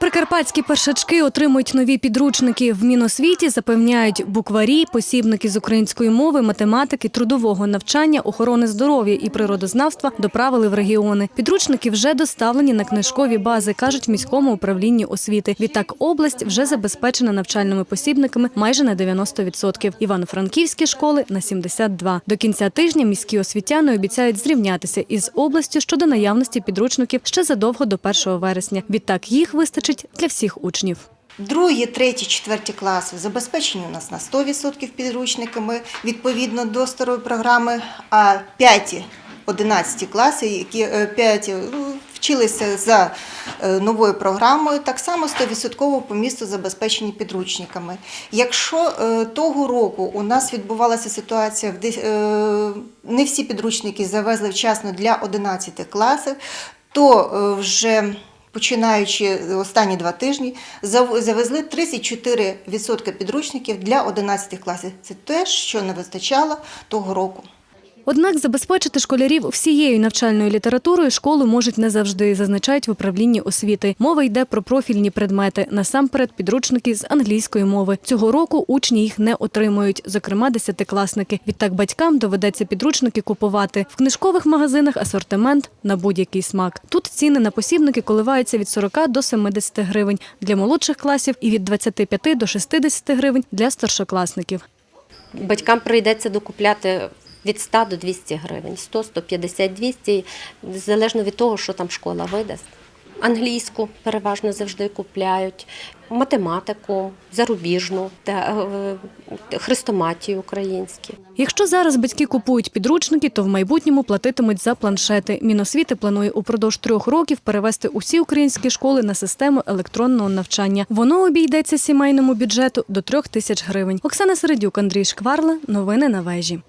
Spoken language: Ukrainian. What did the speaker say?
Прикарпатські першачки отримують нові підручники. В Міносвіті запевняють букварі, посібники з української мови, математики, трудового навчання, охорони здоров'я і природознавства доправили в регіони. Підручники вже доставлені на книжкові бази, кажуть в міському управлінні освіти. Відтак область вже забезпечена навчальними посібниками майже на 90%. Івано-франківські школи на 72%. До кінця тижня міські освітяни обіцяють зрівнятися із областю щодо наявності підручників ще задовго до 1 вересня. Відтак їх вистачить для всіх учнів. Другі, треті, четверті класи забезпечені у нас на 100% підручниками відповідно до старої програми, а п'яті, одинадцяті класи, які е, п'яті ну, вчилися за е, новою програмою, так само 100% по місту забезпечені підручниками. Якщо е, того року у нас відбувалася ситуація, не всі підручники завезли вчасно для 11 класів, то вже Починаючи останні два тижні, зав- завезли 34% підручників для 11 класів. Це те, що не вистачало того року. Однак забезпечити школярів всією навчальною літературою школи можуть не завжди, зазначають в управлінні освіти. Мова йде про профільні предмети, насамперед підручники з англійської мови. Цього року учні їх не отримують, зокрема десятикласники. Відтак батькам доведеться підручники купувати. В книжкових магазинах асортимент на будь-який смак. Тут ціни на посібники коливаються від 40 до 70 гривень для молодших класів і від 25 до 60 гривень для старшокласників. Батькам прийдеться докупляти від 100 до 200 гривень, 100, 150, 200, залежно від того, що там школа видасть. Англійську переважно завжди купляють, математику, зарубіжну, та е, хрестоматію українські. Якщо зараз батьки купують підручники, то в майбутньому платитимуть за планшети. Міносвіти планує упродовж трьох років перевести усі українські школи на систему електронного навчання. Воно обійдеться сімейному бюджету до трьох тисяч гривень. Оксана Середюк, Андрій Шкварла. Новини на вежі.